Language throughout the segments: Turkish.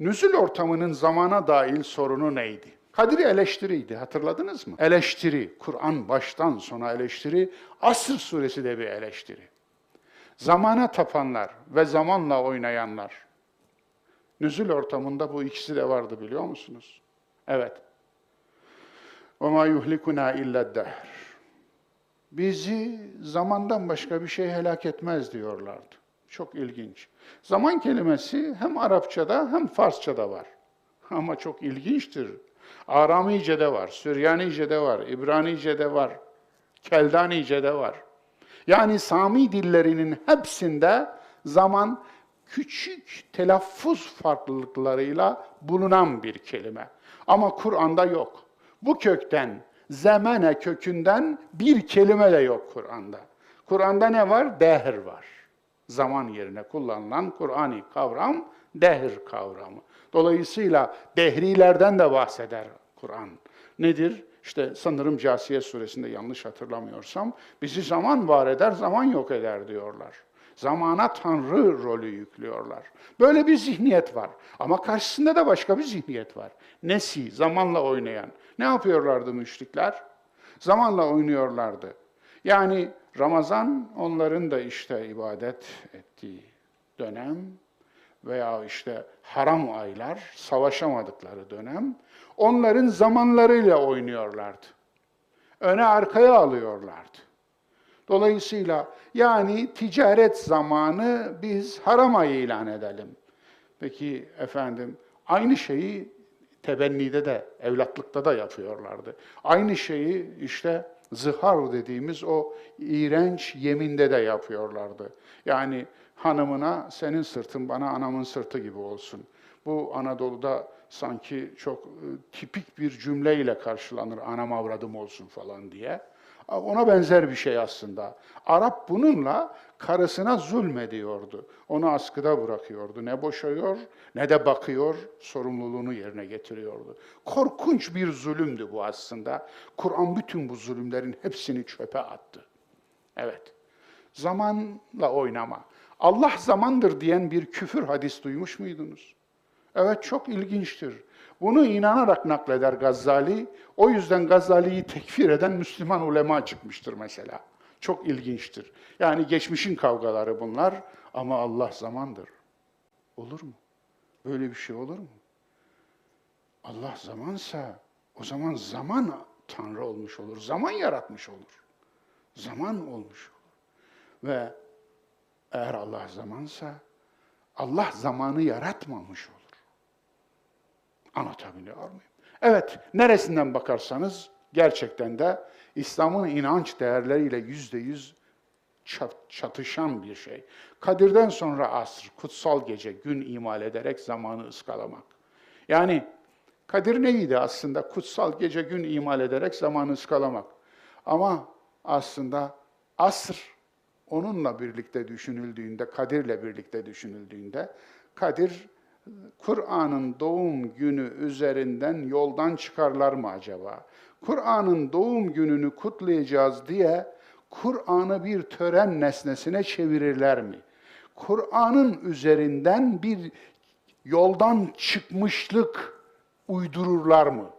nüzul ortamının zamana dair sorunu neydi? Kadir eleştiriydi, hatırladınız mı? Eleştiri, Kur'an baştan sona eleştiri, Asr suresi de bir eleştiri. Zamana tapanlar ve zamanla oynayanlar. Nüzul ortamında bu ikisi de vardı biliyor musunuz? Evet. وَمَا يُهْلِكُنَا اِلَّا الدَّهْرِ Bizi zamandan başka bir şey helak etmez diyorlardı. Çok ilginç. Zaman kelimesi hem Arapçada hem Farsçada var. Ama çok ilginçtir. Aramice'de var, Süryanice'de var, İbranice'de var, Keldanice'de var. Yani Sami dillerinin hepsinde zaman küçük telaffuz farklılıklarıyla bulunan bir kelime. Ama Kur'an'da yok. Bu kökten, zemene kökünden bir kelime de yok Kur'an'da. Kur'an'da ne var? Dehr var. Zaman yerine kullanılan Kur'ani kavram dehr kavramı. Dolayısıyla dehrilerden de bahseder Kur'an. Nedir? İşte sanırım Casiye suresinde yanlış hatırlamıyorsam, bizi zaman var eder, zaman yok eder diyorlar. Zamana Tanrı rolü yüklüyorlar. Böyle bir zihniyet var. Ama karşısında da başka bir zihniyet var. Nesi? Zamanla oynayan. Ne yapıyorlardı müşrikler? Zamanla oynuyorlardı. Yani Ramazan onların da işte ibadet ettiği dönem veya işte haram aylar, savaşamadıkları dönem, onların zamanlarıyla oynuyorlardı. Öne arkaya alıyorlardı. Dolayısıyla yani ticaret zamanı biz haram ayı ilan edelim. Peki efendim aynı şeyi tebennide de, evlatlıkta da yapıyorlardı. Aynı şeyi işte zihar dediğimiz o iğrenç yeminde de yapıyorlardı. Yani hanımına senin sırtın bana anamın sırtı gibi olsun. Bu Anadolu'da sanki çok e, tipik bir cümleyle karşılanır anam avradım olsun falan diye. Ona benzer bir şey aslında. Arap bununla karısına zulmediyordu. Onu askıda bırakıyordu. Ne boşayıyor ne de bakıyor, sorumluluğunu yerine getiriyordu. Korkunç bir zulümdü bu aslında. Kur'an bütün bu zulümlerin hepsini çöpe attı. Evet. Zamanla oynama. Allah zamandır diyen bir küfür hadis duymuş muydunuz? Evet çok ilginçtir. Bunu inanarak nakleder Gazali. O yüzden Gazali'yi tekfir eden Müslüman ulema çıkmıştır mesela. Çok ilginçtir. Yani geçmişin kavgaları bunlar ama Allah zamandır. Olur mu? Böyle bir şey olur mu? Allah zamansa o zaman zaman Tanrı olmuş olur. Zaman yaratmış olur. Zaman olmuş olur. Ve eğer Allah zamansa Allah zamanı yaratmamış olur. Anlatabiliyor muyum? Evet, neresinden bakarsanız gerçekten de İslam'ın inanç değerleriyle yüzde yüz çatışan bir şey. Kadir'den sonra asr, kutsal gece, gün imal ederek zamanı ıskalamak. Yani Kadir neydi aslında? Kutsal gece, gün imal ederek zamanı ıskalamak. Ama aslında asr onunla birlikte düşünüldüğünde, Kadir'le birlikte düşünüldüğünde, Kadir Kur'an'ın doğum günü üzerinden yoldan çıkarlar mı acaba? Kur'an'ın doğum gününü kutlayacağız diye Kur'an'ı bir tören nesnesine çevirirler mi? Kur'an'ın üzerinden bir yoldan çıkmışlık uydururlar mı?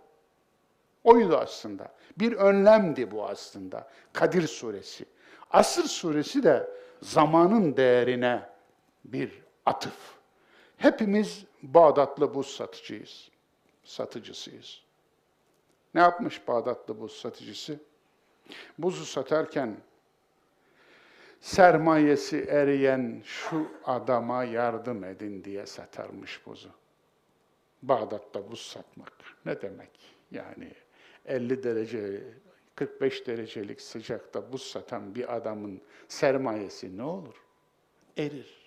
Oydu aslında. Bir önlemdi bu aslında. Kadir suresi. Asır suresi de zamanın değerine bir atıf. Hepimiz Bağdatlı buz satıcıyız, satıcısıyız. Ne yapmış Bağdatlı buz satıcısı? Buzu satarken sermayesi eriyen şu adama yardım edin diye satarmış buzu. Bağdat'ta buz satmak ne demek? Yani 50 derece, 45 derecelik sıcakta buz satan bir adamın sermayesi ne olur? Erir.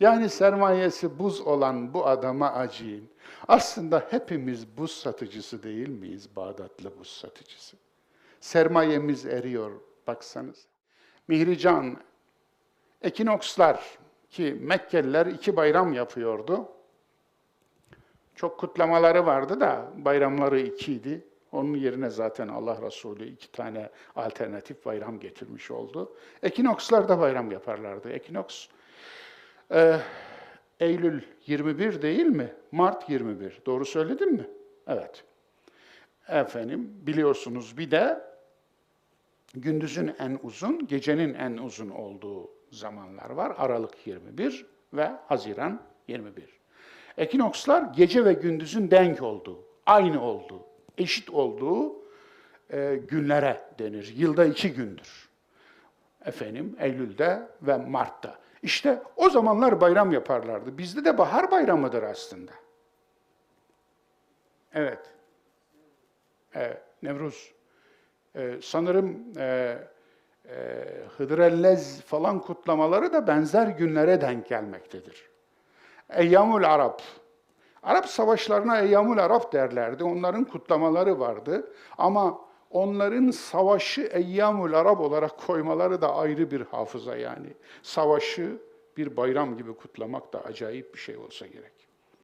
Yani sermayesi buz olan bu adama acıyın. Aslında hepimiz buz satıcısı değil miyiz? Bağdatlı buz satıcısı. Sermayemiz eriyor baksanız. Mihrican, ekinokslar ki Mekkeliler iki bayram yapıyordu. Çok kutlamaları vardı da bayramları ikiydi. Onun yerine zaten Allah Resulü iki tane alternatif bayram getirmiş oldu. Ekinokslar da bayram yaparlardı. Ekinoks ee, Eylül 21 değil mi? Mart 21. Doğru söyledim mi? Evet. Efendim biliyorsunuz bir de gündüzün en uzun, gecenin en uzun olduğu zamanlar var. Aralık 21 ve Haziran 21. Ekinokslar gece ve gündüzün denk olduğu, aynı olduğu, eşit olduğu e, günlere denir. Yılda iki gündür. Efendim Eylül'de ve Mart'ta. İşte o zamanlar bayram yaparlardı. Bizde de bahar bayramıdır aslında. Evet. Evet, Nevruz. Ee, sanırım e, e, Hıdrellez falan kutlamaları da benzer günlere denk gelmektedir. Eyyamul Arap. Arap savaşlarına Eyyamul Arap derlerdi. Onların kutlamaları vardı. Ama onların savaşı Eyyamul Arap olarak koymaları da ayrı bir hafıza yani. Savaşı bir bayram gibi kutlamak da acayip bir şey olsa gerek.